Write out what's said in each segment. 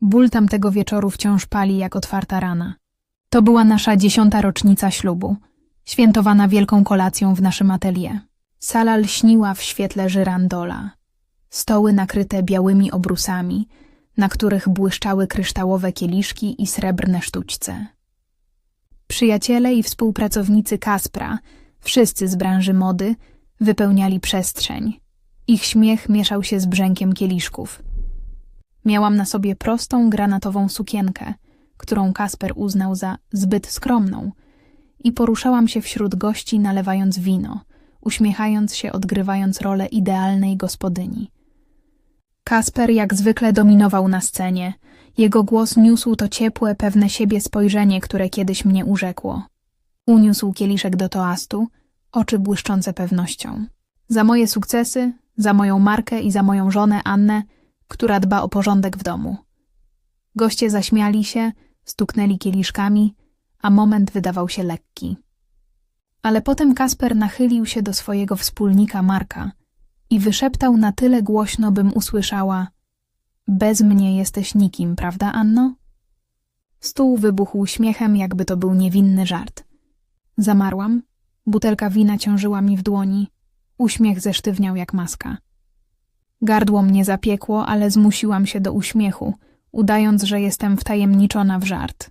Ból tamtego wieczoru wciąż pali jak otwarta rana. To była nasza dziesiąta rocznica ślubu, świętowana wielką kolacją w naszym atelier. Sala lśniła w świetle żyrandola. Stoły nakryte białymi obrusami, na których błyszczały kryształowe kieliszki i srebrne sztućce. Przyjaciele i współpracownicy Kaspra, wszyscy z branży mody, wypełniali przestrzeń. Ich śmiech mieszał się z brzękiem kieliszków. Miałam na sobie prostą granatową sukienkę, którą Kasper uznał za zbyt skromną, i poruszałam się wśród gości, nalewając wino, uśmiechając się, odgrywając rolę idealnej gospodyni. Kasper jak zwykle dominował na scenie. Jego głos niósł to ciepłe, pewne siebie spojrzenie, które kiedyś mnie urzekło. Uniósł kieliszek do toastu, oczy błyszczące pewnością. Za moje sukcesy, za moją markę i za moją żonę Annę, która dba o porządek w domu. Goście zaśmiali się, stuknęli kieliszkami, a moment wydawał się lekki. Ale potem Kasper nachylił się do swojego wspólnika Marka i wyszeptał na tyle głośno, bym usłyszała Bez mnie jesteś nikim, prawda, Anno? Stół wybuchł śmiechem, jakby to był niewinny żart. Zamarłam, butelka wina ciążyła mi w dłoni, uśmiech zesztywniał jak maska. Gardło mnie zapiekło, ale zmusiłam się do uśmiechu, udając, że jestem wtajemniczona w żart.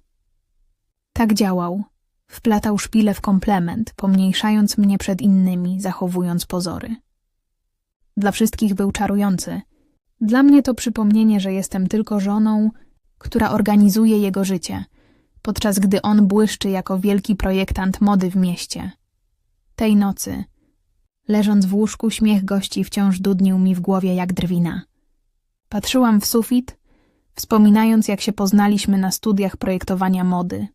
Tak działał. Wplatał szpilę w komplement, pomniejszając mnie przed innymi, zachowując pozory. Dla wszystkich był czarujący. Dla mnie to przypomnienie, że jestem tylko żoną, która organizuje jego życie, podczas gdy on błyszczy jako wielki projektant mody w mieście. Tej nocy, leżąc w łóżku, śmiech gości wciąż dudnił mi w głowie jak drwina. Patrzyłam w sufit, wspominając, jak się poznaliśmy na studiach projektowania mody.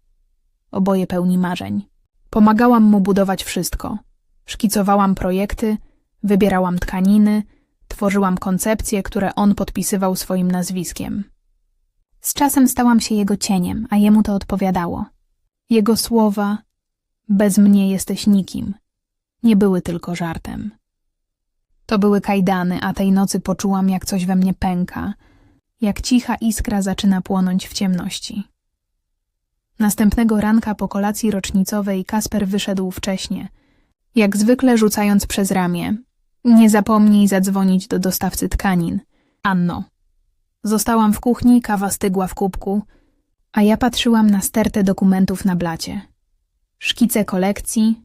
Oboje pełni marzeń. Pomagałam mu budować wszystko. Szkicowałam projekty, wybierałam tkaniny, tworzyłam koncepcje, które on podpisywał swoim nazwiskiem. Z czasem stałam się jego cieniem, a jemu to odpowiadało. Jego słowa bez mnie jesteś nikim nie były tylko żartem. To były kajdany, a tej nocy poczułam, jak coś we mnie pęka, jak cicha iskra zaczyna płonąć w ciemności. Następnego ranka po kolacji rocznicowej Kasper wyszedł wcześnie, jak zwykle rzucając przez ramię. Nie zapomnij zadzwonić do dostawcy tkanin. Anno. Zostałam w kuchni, kawa stygła w kubku, a ja patrzyłam na stertę dokumentów na blacie. Szkice kolekcji,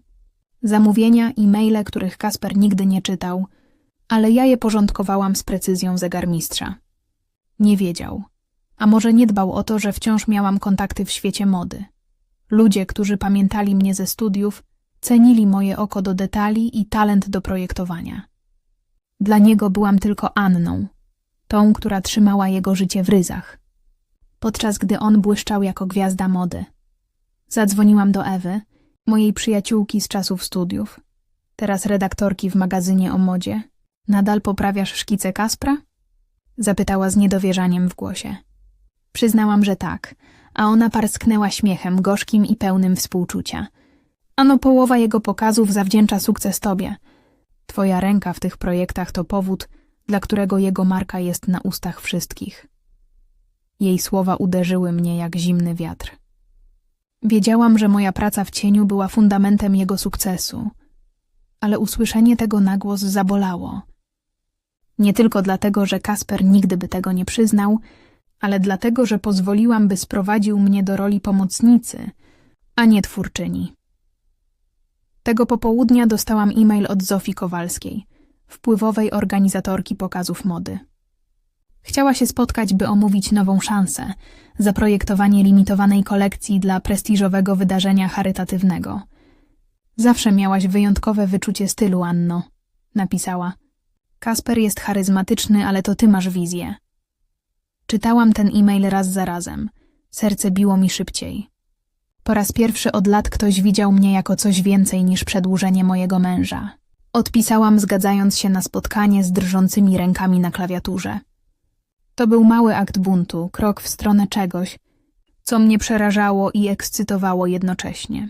zamówienia i maile, których Kasper nigdy nie czytał, ale ja je porządkowałam z precyzją zegarmistrza. Nie wiedział, a może nie dbał o to, że wciąż miałam kontakty w świecie mody. Ludzie, którzy pamiętali mnie ze studiów, cenili moje oko do detali i talent do projektowania. Dla niego byłam tylko Anną, tą, która trzymała jego życie w ryzach, podczas gdy on błyszczał jako gwiazda mody. Zadzwoniłam do Ewy, mojej przyjaciółki z czasów studiów, teraz redaktorki w magazynie o modzie. Nadal poprawiasz szkice Kaspra? Zapytała z niedowierzaniem w głosie. Przyznałam, że tak, a ona parsknęła śmiechem, gorzkim i pełnym współczucia. Ano połowa jego pokazów zawdzięcza sukces tobie. Twoja ręka w tych projektach to powód, dla którego jego marka jest na ustach wszystkich. Jej słowa uderzyły mnie jak zimny wiatr. Wiedziałam, że moja praca w cieniu była fundamentem jego sukcesu, ale usłyszenie tego na głos zabolało. Nie tylko dlatego, że Kasper nigdy by tego nie przyznał, ale dlatego, że pozwoliłam, by sprowadził mnie do roli pomocnicy, a nie twórczyni. Tego popołudnia dostałam e-mail od Zofii Kowalskiej, wpływowej organizatorki pokazów mody. Chciała się spotkać, by omówić nową szansę, zaprojektowanie limitowanej kolekcji dla prestiżowego wydarzenia charytatywnego. Zawsze miałaś wyjątkowe wyczucie stylu, Anno, napisała. Kasper jest charyzmatyczny, ale to ty masz wizję. Czytałam ten e-mail raz za razem. Serce biło mi szybciej. Po raz pierwszy od lat ktoś widział mnie jako coś więcej niż przedłużenie mojego męża. Odpisałam, zgadzając się na spotkanie z drżącymi rękami na klawiaturze. To był mały akt buntu, krok w stronę czegoś, co mnie przerażało i ekscytowało jednocześnie.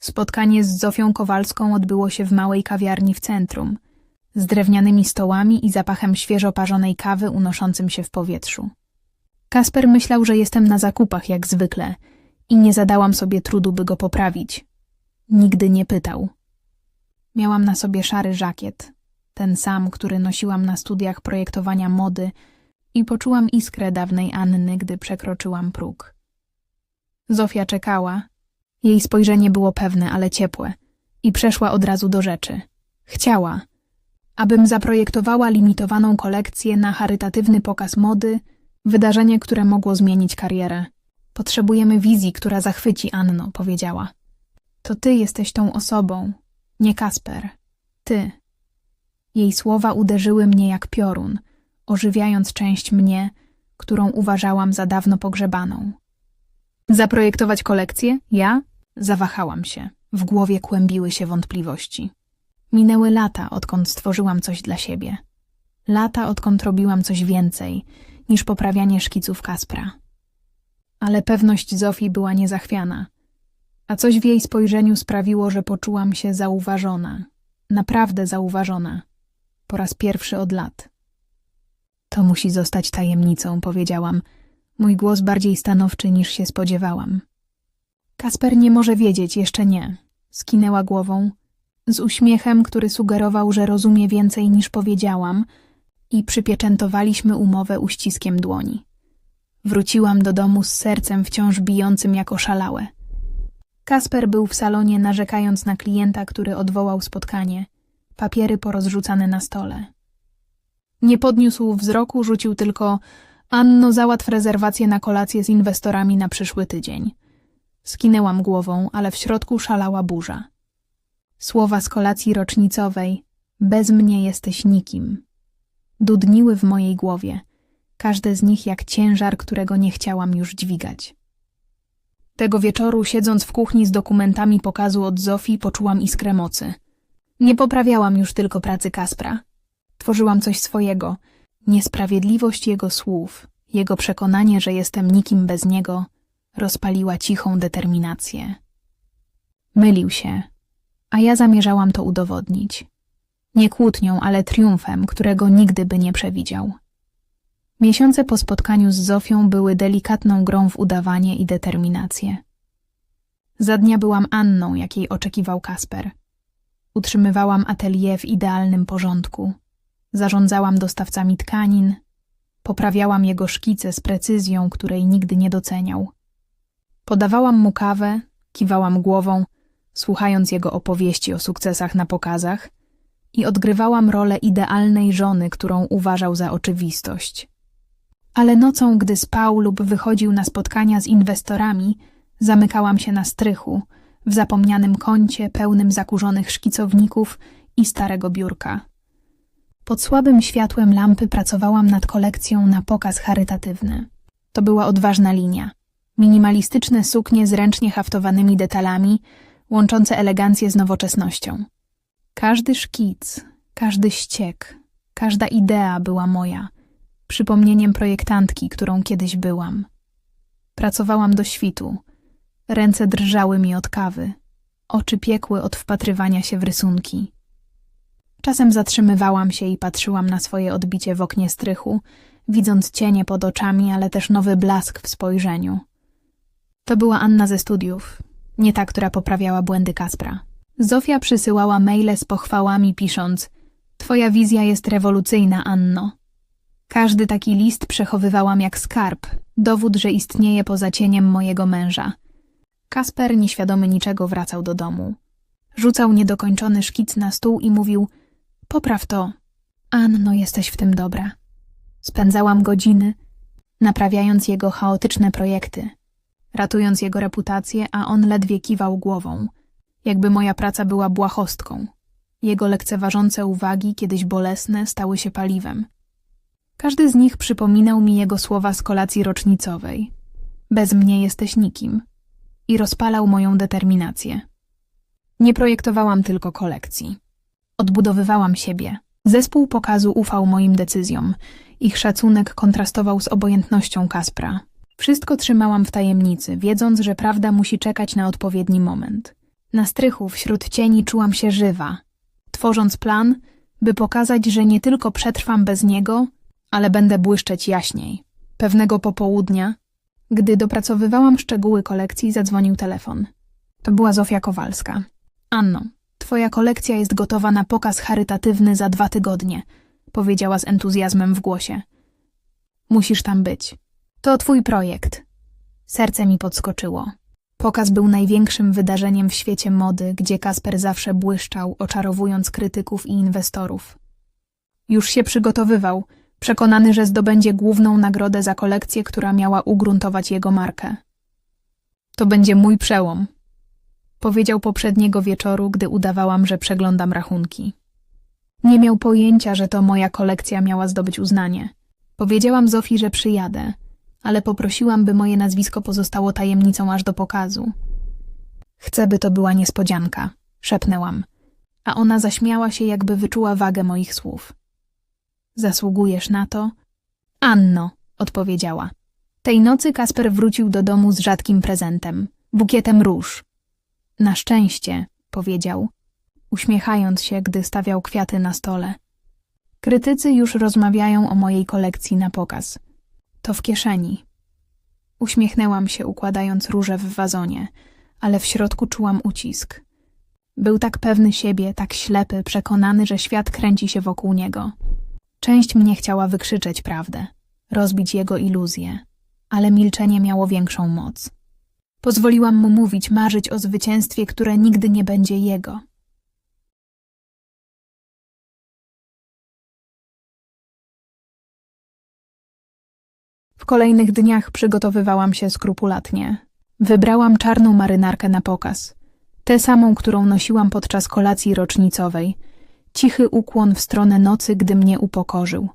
Spotkanie z Zofią Kowalską odbyło się w małej kawiarni w centrum, z drewnianymi stołami i zapachem świeżo parzonej kawy unoszącym się w powietrzu. Kasper myślał, że jestem na zakupach jak zwykle i nie zadałam sobie trudu, by go poprawić. Nigdy nie pytał. Miałam na sobie szary żakiet, ten sam, który nosiłam na studiach projektowania mody i poczułam iskrę dawnej Anny, gdy przekroczyłam próg. Zofia czekała. Jej spojrzenie było pewne, ale ciepłe i przeszła od razu do rzeczy. Chciała, abym zaprojektowała limitowaną kolekcję na charytatywny pokaz mody, wydarzenie, które mogło zmienić karierę. Potrzebujemy wizji, która zachwyci Anno, powiedziała. To ty jesteś tą osobą, nie Kasper. Ty. Jej słowa uderzyły mnie jak piorun, ożywiając część mnie, którą uważałam za dawno pogrzebaną. Zaprojektować kolekcję? Ja? Zawahałam się. W głowie kłębiły się wątpliwości. Minęły lata, odkąd stworzyłam coś dla siebie. Lata, odkąd robiłam coś więcej niż poprawianie szkiców Kaspra. Ale pewność Zofii była niezachwiana, a coś w jej spojrzeniu sprawiło, że poczułam się zauważona. Naprawdę zauważona. Po raz pierwszy od lat. To musi zostać tajemnicą, powiedziałam. Mój głos bardziej stanowczy niż się spodziewałam. Kasper nie może wiedzieć, jeszcze nie. Skinęła głową, z uśmiechem, który sugerował, że rozumie więcej niż powiedziałam, i przypieczętowaliśmy umowę uściskiem dłoni. Wróciłam do domu z sercem wciąż bijącym jak oszalałe. Kasper był w salonie, narzekając na klienta, który odwołał spotkanie, papiery porozrzucane na stole. Nie podniósł wzroku, rzucił tylko Anno, załatw rezerwację na kolację z inwestorami na przyszły tydzień. Skinęłam głową, ale w środku szalała burza. Słowa z kolacji rocznicowej Bez mnie jesteś nikim. Dudniły w mojej głowie, każde z nich jak ciężar, którego nie chciałam już dźwigać. Tego wieczoru, siedząc w kuchni z dokumentami pokazu od Zofii, poczułam iskrę mocy. Nie poprawiałam już tylko pracy Kaspra. Tworzyłam coś swojego. Niesprawiedliwość jego słów, jego przekonanie, że jestem nikim bez niego, rozpaliła cichą determinację. Mylił się, a ja zamierzałam to udowodnić. Nie kłótnią, ale triumfem, którego nigdy by nie przewidział. Miesiące po spotkaniu z Zofią były delikatną grą w udawanie i determinację. Za dnia byłam Anną, jakiej oczekiwał Kasper. Utrzymywałam atelier w idealnym porządku. Zarządzałam dostawcami tkanin, poprawiałam jego szkice z precyzją, której nigdy nie doceniał. Podawałam mu kawę, kiwałam głową, słuchając jego opowieści o sukcesach na pokazach i odgrywałam rolę idealnej żony, którą uważał za oczywistość. Ale nocą, gdy spał lub wychodził na spotkania z inwestorami, zamykałam się na strychu, w zapomnianym kącie pełnym zakurzonych szkicowników i starego biurka. Pod słabym światłem lampy pracowałam nad kolekcją na pokaz charytatywny. To była odważna linia. Minimalistyczne suknie z ręcznie haftowanymi detalami, łączące elegancję z nowoczesnością. Każdy szkic, każdy ściek, każda idea była moja, przypomnieniem projektantki, którą kiedyś byłam. Pracowałam do świtu. Ręce drżały mi od kawy, oczy piekły od wpatrywania się w rysunki. Czasem zatrzymywałam się i patrzyłam na swoje odbicie w oknie strychu, widząc cienie pod oczami, ale też nowy blask w spojrzeniu. To była Anna ze studiów, nie ta, która poprawiała błędy Kaspra. Zofia przysyłała maile z pochwałami, pisząc: Twoja wizja jest rewolucyjna, Anno. Każdy taki list przechowywałam jak skarb, dowód, że istnieje poza cieniem mojego męża. Kasper, nieświadomy niczego, wracał do domu. Rzucał niedokończony szkic na stół i mówił: Popraw to. Anno, jesteś w tym dobra. Spędzałam godziny, naprawiając jego chaotyczne projekty, ratując jego reputację, a on ledwie kiwał głową, jakby moja praca była błahostką. Jego lekceważące uwagi, kiedyś bolesne, stały się paliwem. Każdy z nich przypominał mi jego słowa z kolacji rocznicowej. Bez mnie jesteś nikim. I rozpalał moją determinację. Nie projektowałam tylko kolekcji. Odbudowywałam siebie. Zespół pokazu ufał moim decyzjom. Ich szacunek kontrastował z obojętnością Kaspra. Wszystko trzymałam w tajemnicy, wiedząc, że prawda musi czekać na odpowiedni moment. Na strychu wśród cieni czułam się żywa, tworząc plan, by pokazać, że nie tylko przetrwam bez niego, ale będę błyszczeć jaśniej. Pewnego popołudnia, gdy dopracowywałam szczegóły kolekcji, zadzwonił telefon. To była Zofia Kowalska. Anno, twoja kolekcja jest gotowa na pokaz charytatywny za dwa tygodnie, powiedziała z entuzjazmem w głosie. Musisz tam być. To twój projekt. Serce mi podskoczyło. Pokaz był największym wydarzeniem w świecie mody, gdzie Kasper zawsze błyszczał, oczarowując krytyków i inwestorów. Już się przygotowywał, przekonany, że zdobędzie główną nagrodę za kolekcję, która miała ugruntować jego markę. To będzie mój przełom, powiedział poprzedniego wieczoru, gdy udawałam, że przeglądam rachunki. Nie miał pojęcia, że to moja kolekcja miała zdobyć uznanie. Powiedziałam Zofii, że przyjadę, ale poprosiłam, by moje nazwisko pozostało tajemnicą aż do pokazu. Chcę, by to była niespodzianka, szepnęłam, a ona zaśmiała się, jakby wyczuła wagę moich słów. Zasługujesz na to? Anno, odpowiedziała. Tej nocy Kasper wrócił do domu z rzadkim prezentem, bukietem róż. Na szczęście, powiedział, uśmiechając się, gdy stawiał kwiaty na stole. Krytycy już rozmawiają o mojej kolekcji na pokaz. To w kieszeni. Uśmiechnęłam się, układając róże w wazonie, ale w środku czułam ucisk. Był tak pewny siebie, tak ślepy, przekonany, że świat kręci się wokół niego. Część mnie chciała wykrzyczeć prawdę, rozbić jego iluzję, ale milczenie miało większą moc. Pozwoliłam mu mówić, marzyć o zwycięstwie, które nigdy nie będzie jego. W kolejnych dniach przygotowywałam się skrupulatnie. Wybrałam czarną marynarkę na pokaz. Tę samą, którą nosiłam podczas kolacji rocznicowej. Cichy ukłon w stronę nocy, gdy mnie upokorzył.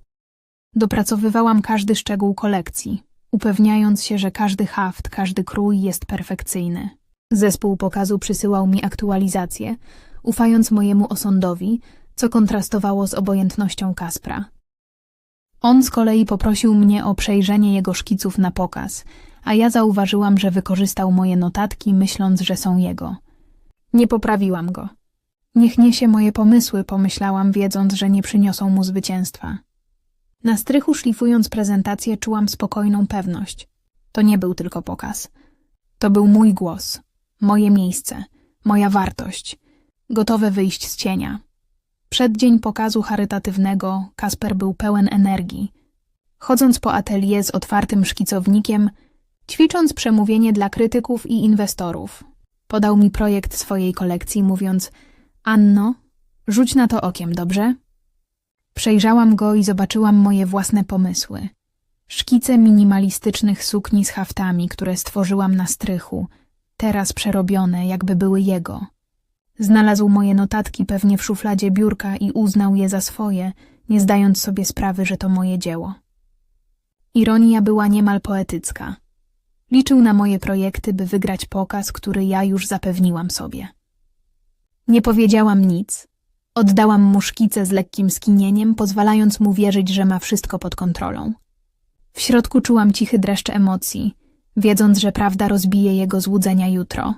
Dopracowywałam każdy szczegół kolekcji, upewniając się, że każdy haft, każdy krój jest perfekcyjny. Zespół pokazu przysyłał mi aktualizacje, ufając mojemu osądowi, co kontrastowało z obojętnością Kaspra. On z kolei poprosił mnie o przejrzenie jego szkiców na pokaz, a ja zauważyłam, że wykorzystał moje notatki, myśląc, że są jego. Nie poprawiłam go. Niech niesie moje pomysły, pomyślałam, wiedząc, że nie przyniosą mu zwycięstwa. Na strychu szlifując prezentację czułam spokojną pewność. To nie był tylko pokaz. To był mój głos, moje miejsce, moja wartość, gotowe wyjść z cienia. Przeddzień pokazu charytatywnego Kasper był pełen energii. Chodząc po atelier z otwartym szkicownikiem, ćwicząc przemówienie dla krytyków i inwestorów, podał mi projekt swojej kolekcji, mówiąc: Anno, rzuć na to okiem, dobrze? Przejrzałam go i zobaczyłam moje własne pomysły. Szkice minimalistycznych sukni z haftami, które stworzyłam na strychu, teraz przerobione, jakby były jego. Znalazł moje notatki pewnie w szufladzie biurka i uznał je za swoje, nie zdając sobie sprawy, że to moje dzieło. Ironia była niemal poetycka. Liczył na moje projekty, by wygrać pokaz, który ja już zapewniłam sobie. Nie powiedziałam nic. Oddałam mu szkice z lekkim skinieniem, pozwalając mu wierzyć, że ma wszystko pod kontrolą. W środku czułam cichy dreszcz emocji, wiedząc, że prawda rozbije jego złudzenia jutro.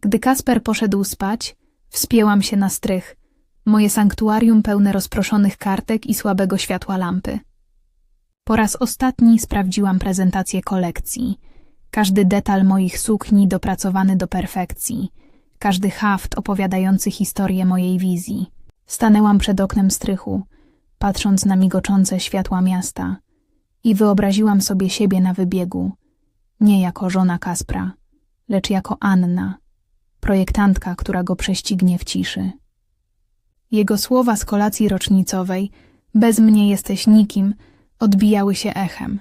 Gdy Kasper poszedł spać, wspięłam się na strych, moje sanktuarium pełne rozproszonych kartek i słabego światła lampy. Po raz ostatni sprawdziłam prezentację kolekcji. Każdy detal moich sukni dopracowany do perfekcji, każdy haft opowiadający historię mojej wizji. Stanęłam przed oknem strychu, patrząc na migoczące światła miasta i wyobraziłam sobie siebie na wybiegu, nie jako żona Kaspra, lecz jako Anna, projektantka, która go prześcignie w ciszy. Jego słowa z kolacji rocznicowej, bez mnie jesteś nikim, odbijały się echem,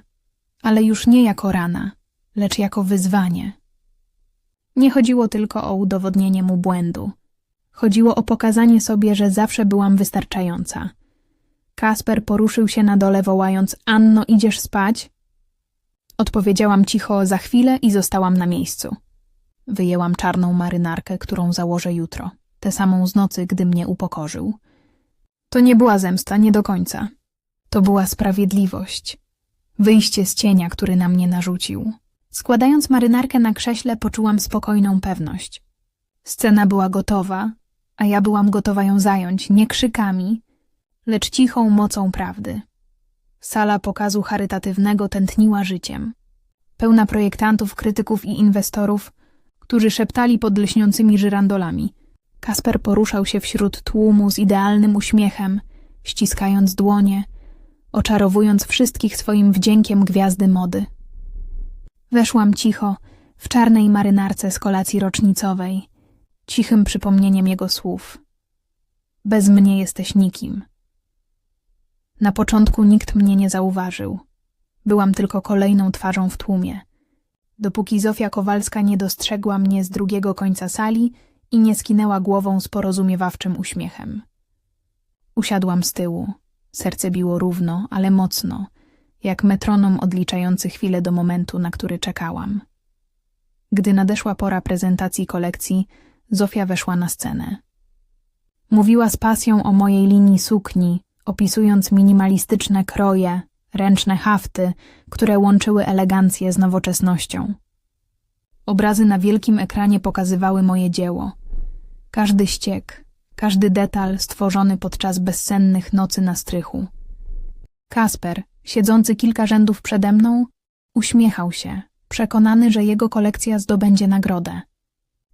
ale już nie jako rana, lecz jako wyzwanie. Nie chodziło tylko o udowodnienie mu błędu. Chodziło o pokazanie sobie, że zawsze byłam wystarczająca. Kasper poruszył się na dole, wołając: Anno, idziesz spać? Odpowiedziałam cicho za chwilę i zostałam na miejscu. Wyjęłam czarną marynarkę, którą założę jutro, tę samą z nocy, gdy mnie upokorzył. To nie była zemsta, nie do końca. To była sprawiedliwość. Wyjście z cienia, który na mnie narzucił. Składając marynarkę na krześle, poczułam spokojną pewność. Scena była gotowa, a ja byłam gotowa ją zająć nie krzykami, lecz cichą mocą prawdy. Sala pokazu charytatywnego tętniła życiem. Pełna projektantów, krytyków i inwestorów, którzy szeptali pod lśniącymi żyrandolami. Kasper poruszał się wśród tłumu z idealnym uśmiechem, ściskając dłonie, oczarowując wszystkich swoim wdziękiem gwiazdy mody. Weszłam cicho, w czarnej marynarce z kolacji rocznicowej, cichym przypomnieniem jego słów. Bez mnie jesteś nikim. Na początku nikt mnie nie zauważył. Byłam tylko kolejną twarzą w tłumie. Dopóki Zofia Kowalska nie dostrzegła mnie z drugiego końca sali i nie skinęła głową z porozumiewawczym uśmiechem. Usiadłam z tyłu. Serce biło równo, ale mocno, jak metronom odliczający chwilę do momentu, na który czekałam. Gdy nadeszła pora prezentacji kolekcji, Zofia weszła na scenę. Mówiła z pasją o mojej linii sukni, opisując minimalistyczne kroje, ręczne hafty, które łączyły elegancję z nowoczesnością. Obrazy na wielkim ekranie pokazywały moje dzieło. Każdy ściek, każdy detal stworzony podczas bezsennych nocy na strychu. Kasper, siedzący kilka rzędów przede mną, uśmiechał się, przekonany, że jego kolekcja zdobędzie nagrodę.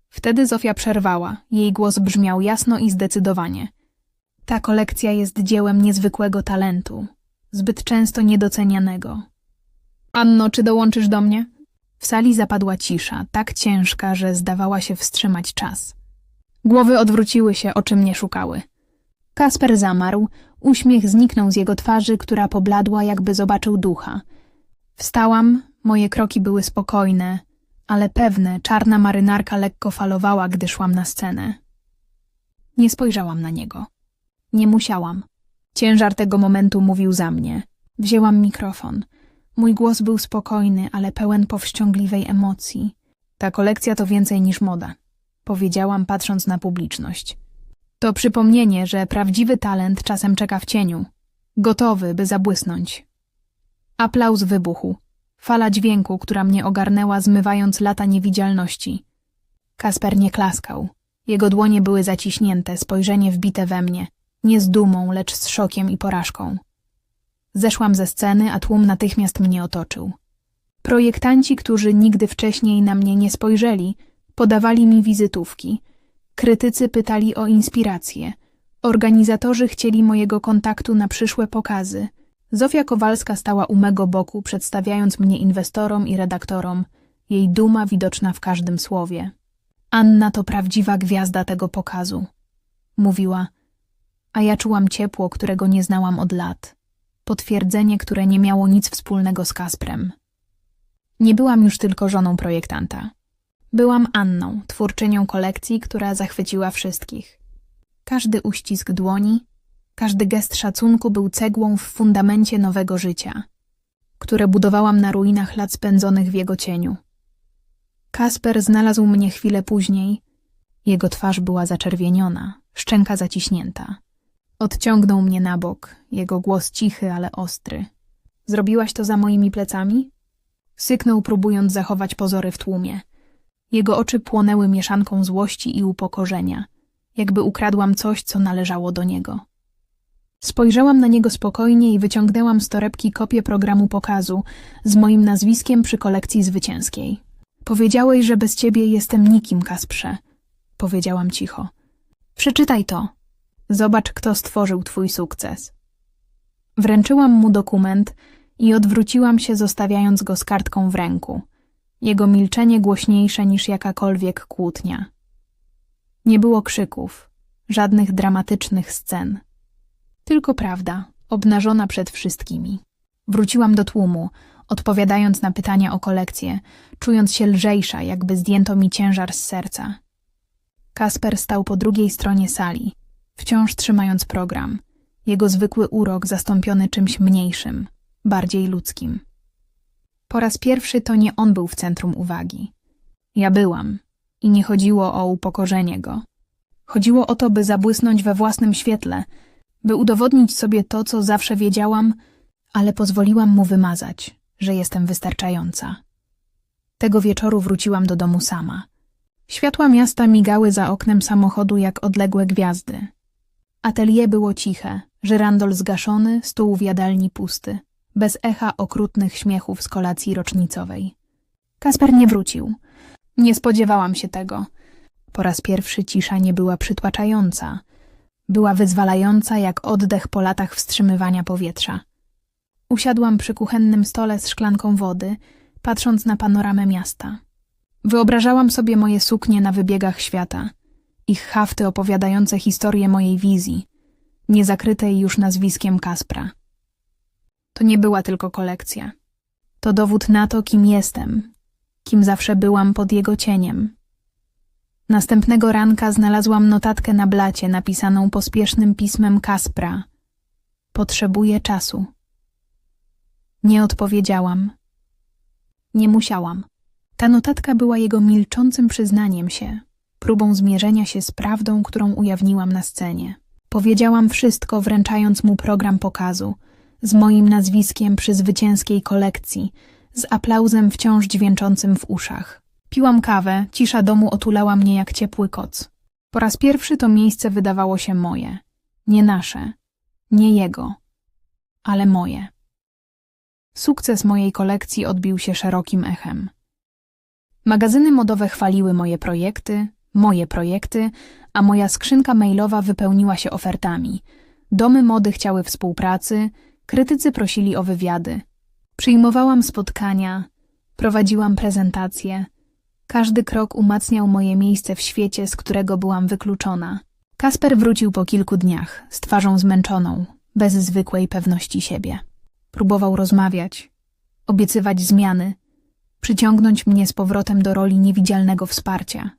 Wtedy Zofia przerwała, jej głos brzmiał jasno i zdecydowanie. Ta kolekcja jest dziełem niezwykłego talentu, zbyt często niedocenianego. Anno, czy dołączysz do mnie? W sali zapadła cisza, tak ciężka, że zdawała się wstrzymać czas. Głowy odwróciły się, oczy mnie szukały. Kasper zamarł, uśmiech zniknął z jego twarzy, która pobladła, jakby zobaczył ducha. Wstałam, moje kroki były spokojne, ale pewne, czarna marynarka lekko falowała, gdy szłam na scenę. Nie spojrzałam na niego. Nie musiałam. Ciężar tego momentu mówił za mnie. Wzięłam mikrofon. Mój głos był spokojny, ale pełen powściągliwej emocji. Ta kolekcja to więcej niż moda, powiedziałam, patrząc na publiczność. To przypomnienie, że prawdziwy talent czasem czeka w cieniu, gotowy, by zabłysnąć. Aplauz wybuchł. Fala dźwięku, która mnie ogarnęła, zmywając lata niewidzialności. Kasper nie klaskał. Jego dłonie były zaciśnięte, spojrzenie wbite we mnie, nie z dumą, lecz z szokiem i porażką. Zeszłam ze sceny, a tłum natychmiast mnie otoczył. Projektanci, którzy nigdy wcześniej na mnie nie spojrzeli, podawali mi wizytówki. Krytycy pytali o inspirację. Organizatorzy chcieli mojego kontaktu na przyszłe pokazy. Zofia Kowalska stała u mego boku, przedstawiając mnie inwestorom i redaktorom, jej duma widoczna w każdym słowie. Anna to prawdziwa gwiazda tego pokazu. Mówiła, a ja czułam ciepło, którego nie znałam od lat. Potwierdzenie, które nie miało nic wspólnego z Kasprem. Nie byłam już tylko żoną projektanta. Byłam Anną, twórczynią kolekcji, która zachwyciła wszystkich. Każdy uścisk dłoni, każdy gest szacunku był cegłą w fundamencie nowego życia, które budowałam na ruinach lat spędzonych w jego cieniu. Kasper znalazł mnie chwilę później. Jego twarz była zaczerwieniona, szczęka zaciśnięta. Odciągnął mnie na bok, jego głos cichy, ale ostry. Zrobiłaś to za moimi plecami? Syknął, próbując zachować pozory w tłumie. Jego oczy płonęły mieszanką złości i upokorzenia, jakby ukradłam coś, co należało do niego. Spojrzałam na niego spokojnie i wyciągnęłam z torebki kopię programu pokazu z moim nazwiskiem przy kolekcji zwycięskiej. Powiedziałeś, że bez ciebie jestem nikim, Kasprze. Powiedziałam cicho. Przeczytaj to. Zobacz, kto stworzył twój sukces. Wręczyłam mu dokument i odwróciłam się, zostawiając go z kartką w ręku. Jego milczenie głośniejsze niż jakakolwiek kłótnia. Nie było krzyków, żadnych dramatycznych scen. Tylko prawda, obnażona przed wszystkimi. Wróciłam do tłumu, odpowiadając na pytania o kolekcję, czując się lżejsza, jakby zdjęto mi ciężar z serca. Kasper stał po drugiej stronie sali, wciąż trzymając program, jego zwykły urok zastąpiony czymś mniejszym, bardziej ludzkim. Po raz pierwszy to nie on był w centrum uwagi. Ja byłam i nie chodziło o upokorzenie go. Chodziło o to, by zabłysnąć we własnym świetle, by udowodnić sobie to, co zawsze wiedziałam, ale pozwoliłam mu wymazać, że jestem wystarczająca. Tego wieczoru wróciłam do domu sama. Światła miasta migały za oknem samochodu jak odległe gwiazdy. Atelier było ciche, żyrandol zgaszony, stół w jadalni pusty. Bez echa okrutnych śmiechów z kolacji rocznicowej. Kasper nie wrócił. Nie spodziewałam się tego. Po raz pierwszy cisza nie była przytłaczająca. Była wyzwalająca jak oddech po latach wstrzymywania powietrza. Usiadłam przy kuchennym stole z szklanką wody, patrząc na panoramę miasta. Wyobrażałam sobie moje suknie na wybiegach świata, ich hafty opowiadające historię mojej wizji, niezakrytej już nazwiskiem Kaspra. To nie była tylko kolekcja. To dowód na to, kim jestem, kim zawsze byłam pod jego cieniem. Następnego ranka znalazłam notatkę na blacie napisaną pospiesznym pismem Kaspra. Potrzebuję czasu. Nie odpowiedziałam. Nie musiałam. Ta notatka była jego milczącym przyznaniem się, próbą zmierzenia się z prawdą, którą ujawniłam na scenie. Powiedziałam wszystko, wręczając mu program pokazu, z moim nazwiskiem przy zwycięskiej kolekcji, z aplauzem wciąż dźwięczącym w uszach. Piłam kawę, cisza domu otulała mnie jak ciepły koc. Po raz pierwszy to miejsce wydawało się moje. Nie nasze, nie jego, ale moje. Sukces mojej kolekcji odbił się szerokim echem. Magazyny modowe chwaliły moje projekty, moje projekty, a moja skrzynka mailowa wypełniła się ofertami. Domy mody chciały współpracy, krytycy prosili o wywiady. Przyjmowałam spotkania, prowadziłam prezentacje. Każdy krok umacniał moje miejsce w świecie, z którego byłam wykluczona. Kasper wrócił po kilku dniach, z twarzą zmęczoną, bez zwykłej pewności siebie. Próbował rozmawiać, obiecywać zmiany, przyciągnąć mnie z powrotem do roli niewidzialnego wsparcia.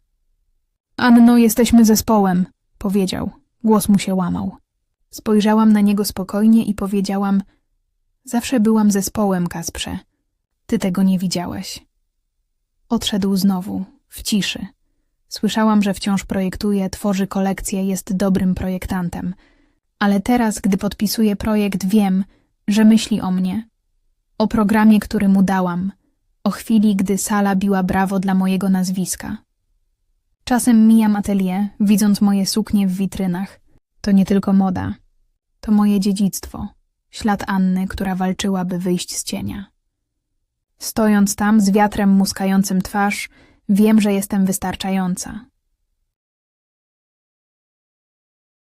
Anno, jesteśmy zespołem, powiedział. Głos mu się łamał. Spojrzałam na niego spokojnie i powiedziałam: Zawsze byłam zespołem, Kasprze. Ty tego nie widziałeś. Odszedł znowu, w ciszy. Słyszałam, że wciąż projektuje, tworzy kolekcję, jest dobrym projektantem. Ale teraz, gdy podpisuje projekt, wiem, że myśli o mnie. O programie, który mu dałam. O chwili, gdy sala biła brawo dla mojego nazwiska. Czasem mijam atelier, widząc moje suknie w witrynach. To nie tylko moda. To moje dziedzictwo. Ślad Anny, która walczyła, by wyjść z cienia. Stojąc tam z wiatrem muskającym twarz, wiem, że jestem wystarczająca.